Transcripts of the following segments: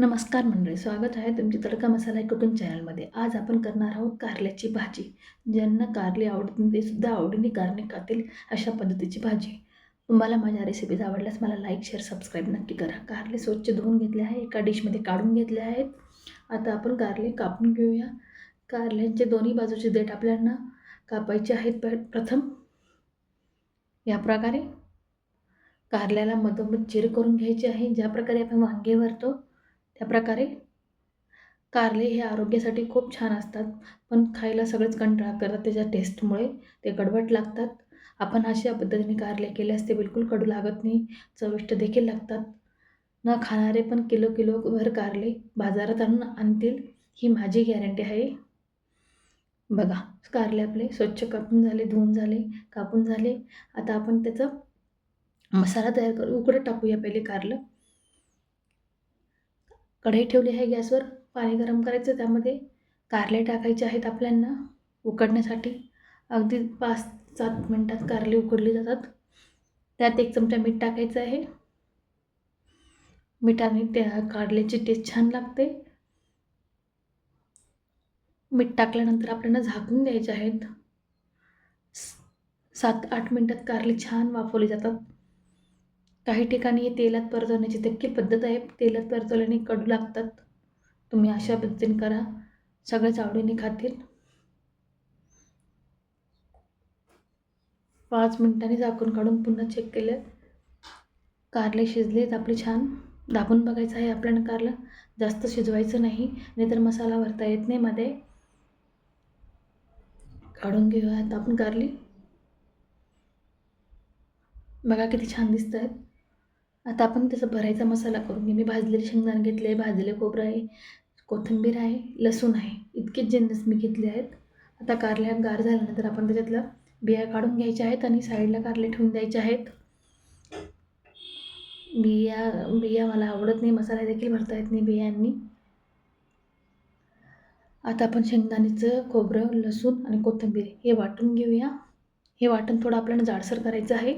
नमस्कार मंडळी स्वागत आहे तुमची तडका मसाला कुकिंग चॅनलमध्ये. आज आपण करणार आहोत कारल्याची भाजी. ज्यांना कारले आवडत ते सुद्धा आवडीने कारणे खातील अशा पद्धतीची भाजी. तुम्हाला माझ्या रेसिपीज आवडल्यास मला लाईक शेअर सबस्क्राईब नक्की करा. कारले स्वच्छ धुवून घेतले आहे एका डिशमध्ये काढून घेतले आहेत. आता आपण कारले कापून घेऊया. कारल्यांचे दोन्ही बाजूचे देठ आपल्याला कापायचे आहेत. प प्रथम या प्रकारे कारल्याला मधोमध चिर करून घ्यायचे आहे. ज्या प्रकारे आपण वांगे भरतो त्या प्रकारे कारले हे आरोग्यासाठी खूप छान असतात. पण खायला सगळेच कंटाळा करतात. त्याच्या टेस्टमुळे ते गडबड लागतात. आपण अशा पद्धतीने कारले केल्यास ते बिलकुल कडू लागत नाही. चविष्ट देखील लागतात. न खाणारे पण किलो किलोभर कारले बाजारात आणून आणतील ही माझी गॅरंटी आहे. बघा कारले आपले स्वच्छ कापून झाले धुवून झाले कापून झाले. आता आपण त्याचा मसाला तयार करू. उकडं टाकूया पहिले कारलं. कढई ठेवली आहे गॅसवर पाणी गरम करायचं त्यामध्ये. कारले टाकायचे आहेत आपल्यांना उकडण्यासाठी. अगदी पाच सात मिनटात कारले उकडली जातात. त्यात एक चमचा मीठ टाकायचं आहे. मिठाने त्या कारल्याची टेस्ट छान लागते. मीठ टाकल्यानंतर आपल्याला झाकून द्यायचे आहेत. सात आठ मिनटात कारले छान वाफवले जातात. काही ठिकाणी हे तेलात परतवण्याची देखील पद्धत आहे. तेलात परतवल्याने कडू लागतात. तुम्ही अशा पद्धतीने करा. सगळ्याच आवडीने खातील. पाच मिनिटांनी झाकून काढून पुन्हा चेक केलं. कारले शिजलेत आपले छान. दाबून बघायचं आहे आपल्यानं कारलं. जास्त शिजवायचं नाही. नाहीतर मसाला भरता येत नाही मध्ये. काढून घेऊयात आपण कारली. बघा किती छान दिसत आहेत आता आपण त्याचा भरायचा मसाला करून घे. मी भाजलेले शेंगदाणे घेतले आहे भाजलेले खोबरं आहे कोथिंबीर आहे लसूण आहे. इतकेच जिन्नस मी घेतले आहेत. आता कारल्या गार झाल्यानंतर आपण त्याच्यातलं बिया काढून घ्यायच्या आहेत आणि साईडला कारले ठेवून द्यायचे आहेत. बिया बिया मला आवडत नाही. मसाला देखील भरता येत नाही बियांनी. आता आपण शेंगदाणेचं खोबरं लसूण आणि कोथिंबीर हे वाटून घेऊया. हे वाटण थोडं आपल्याला जाडसर करायचं आहे.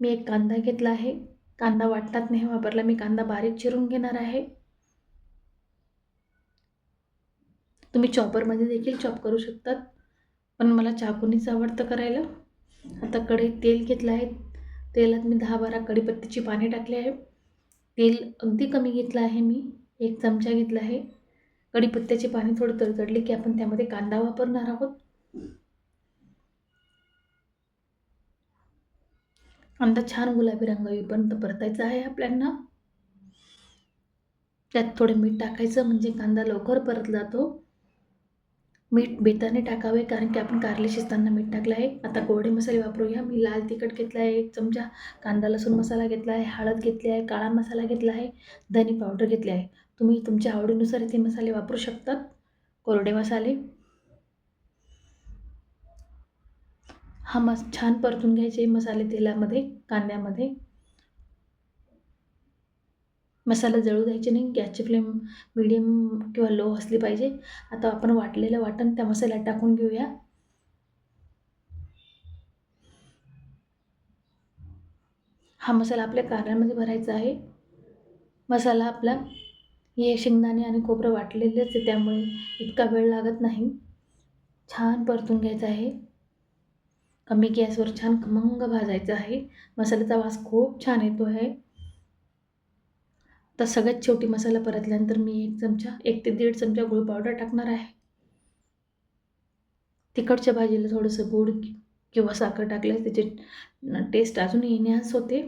मी एक कांदा घेतला आहे. कांदा वाटतात नाही वापरला मी कांदा बारीक चिरून घेणार आहे. तुम्ही चॉपरमध्ये देखील चॉप करू शकतात पण मला चाकूनीच आवडतं करायला. आता कढईत तेल घेतलं आहे. तेलात मी दहा बारा कढीपत्त्याची पाने टाकले आहे. तेल अगदी कमी घेतलं आहे मी एक चमचा घेतला आहे. कढीपत्त्याची पाने थोडी तडतडली की आपण त्यामध्ये कांदा वापरणार आहोत. आमचा छान गुलाबी रंग येईपर्यंत परतायचा आहे आपल्याला त्यात थोडे मीठ टाकायचं म्हणजे कांदा लवकर परत जातो. मीठ बेताने टाकावे कारण की आपण कारले शिजताना मीठ टाकलं आहे. आता गोडे मसाले वापरूया. मी लाल तिखट घेतला आहे एक चमचा कांदा लसूण मसाला घेतला आहे हळद घेतली आहे काळा मसाला घेतला आहे धनी पावडर घेतली आहे. तुम्ही तुमच्या आवडीनुसार ते मसाले वापरू शकतात. कोरडे मसाले. हा मस छान परतून घ्यायचे मसाले तेलामध्ये कांद्यामध्ये. मसाला जळू द्यायचे नाही गॅसची फ्लेम मिडियम किंवा लो असली पाहिजे. आता आपण वाटलेलं वाटण त्या मसाल्यात टाकून घेऊया. हा मसाला आपल्या कांद्यामध्ये भरायचा आहे. मसाला आपला हे शेंगदाणे आणि खोबरं वाटलेलेच आहे त्यामुळे इतका वेळ लागत नाही. छान परतून घ्यायचं आहे. कमी गॅसवर छान खमंग भाजायचं आहे. मसाल्याचा वास खूप छान येतो आहे. तर सगळ्यात शेवटी मसाला परतल्यानंतर मी एक चमचा एक ते दीड चमचा गुळ पावडर टाकणार आहे. तिखटच्या भाजीला थोडंसं गुळ किंवा साखर टाकल्यास त्याची टेस्ट अजून येण्यास होते.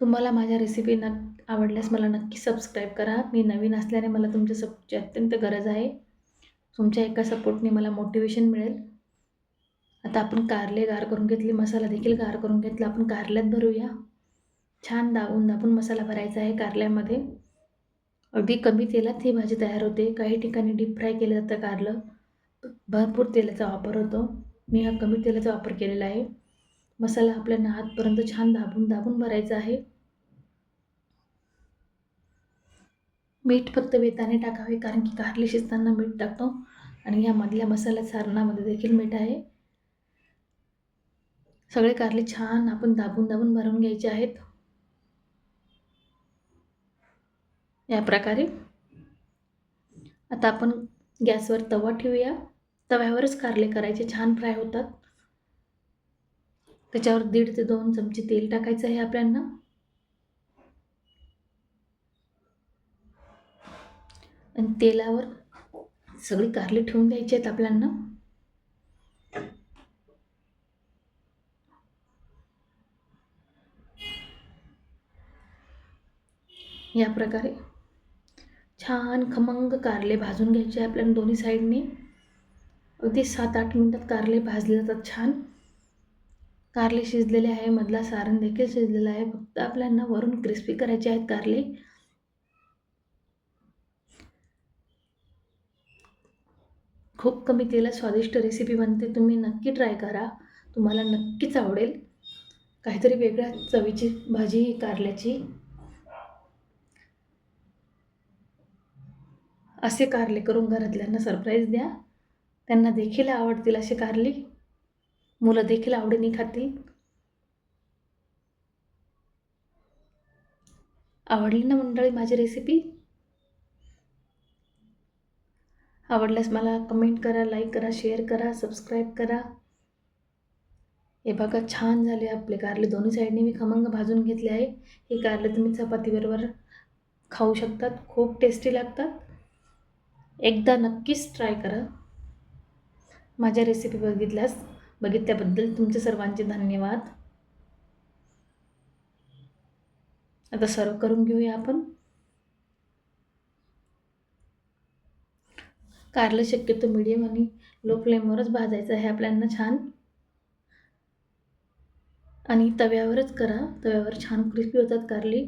तुम्हाला माझ्या रेसिपी न आवडल्यास मला नक्की सबस्क्राईब करा. मी नवीन असल्याने मला तुमच्या सपोर्टची अत्यंत गरज आहे. तुमच्या एका सपोर्टने मला मोटिवेशन मिळेल. आता आपण कारले गार करून घेतले मसाला देखील गार करून घेतला. आपण कारल्यात भरूया. छान दाबून दाबून मसाला भरायचा आहे कारल्यामध्ये. अगदी कमी तेलात ही भाजी तयार होते. काही ठिकाणी डीप फ्राय केलं जातं कारलं. भरपूर तेलाचा वापर होतो. मी हा कमी तेलाचा वापर केलेला आहे. मसाला आपल्याला हातपर्यंत छान दाबून दाबून भरायचा आहे. मीठ फक्त वेताने टाकावे कारण की कारली शिजताना मीठ टाकतो. आणि या मधल्या मसाल्या सारणामध्ये देखील मीठ आहे. सगळे कारले छान आपण दाबून दाबून भरून घ्यायचे आहेत. या प्रकारे. आता आपण गॅसवर तवा ठेवूया. तव्यावरच कारले करायचे छान फ्राय होतात. त्याच्यावर दीड ते दोन चमचे तेल टाकायचं आहे आपल्याला. आणि तेलावर सगळी कारली ठेवून द्यायची आहेत आपल्याला. या प्रकारे. छान खमंग कारले भाजून घ्यायचे आपल्याला दोन्ही साईडने. अगदी सात आठ मिनटात कारले भाजले जातात छान. कारले शिजलेले आहे मधला सारण देखील शिजलेला आहे. फक्त आपल्याला वरून क्रिस्पी करायचे आहेत कारले. खूप कमी तेलात स्वादिष्ट रेसिपी बनते तुम्ही नक्की ट्राय करा. तुम्हाला नक्कीच आवडेल. काहीतरी वेगळ्या चवीची भाजी कारल्याची. असे कारले करून घरातल्यांना सरप्राईज द्या. त्यांना देखील आवडतील असे कारली. मुलं देखील आवडीने खातील. आवडली ना मंडळी माझी रेसिपी आवडल्यास मला कमेंट करा लाईक करा शेअर करा सबस्क्राईब करा. हे बघा छान झाले आपले कारले. दोन्ही साईडने मी खमंग भाजून घेतले आहे. हे कारले तुम्ही चपातीबरोबर खाऊ शकतात. खूप टेस्टी लागतात. एकदा नक्कीच ट्राय करा. माझ्या रेसिपी बघितल्यास बघितल्याबद्दल तुमचे सर्वांचे धन्यवाद. आता सर्व करून घेऊया आपण. कारलं शक्यतो मिडियम आणि लो फ्लेमवरच भाजायचं आहे आपल्यांना छान. आणि तव्यावरच करा तव्यावर छान क्रिस्पी होतात कारली.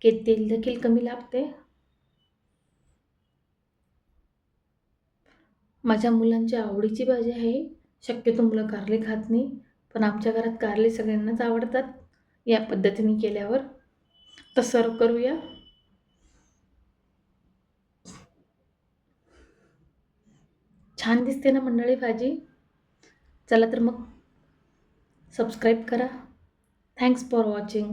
के तेल देखील कमी लागते. माझ्या मुलांच्या आवडीची भाजी आहे. शक्यतो मुलं कारले खात नाही पण आमच्या घरात कारले सगळ्यांनाच आवडतात या पद्धतीने केल्यावर. तर सर्व करूया. छान दिसते ना मंडळी भाजी. चला तर मग सबस्क्राईब करा. Thanks for watching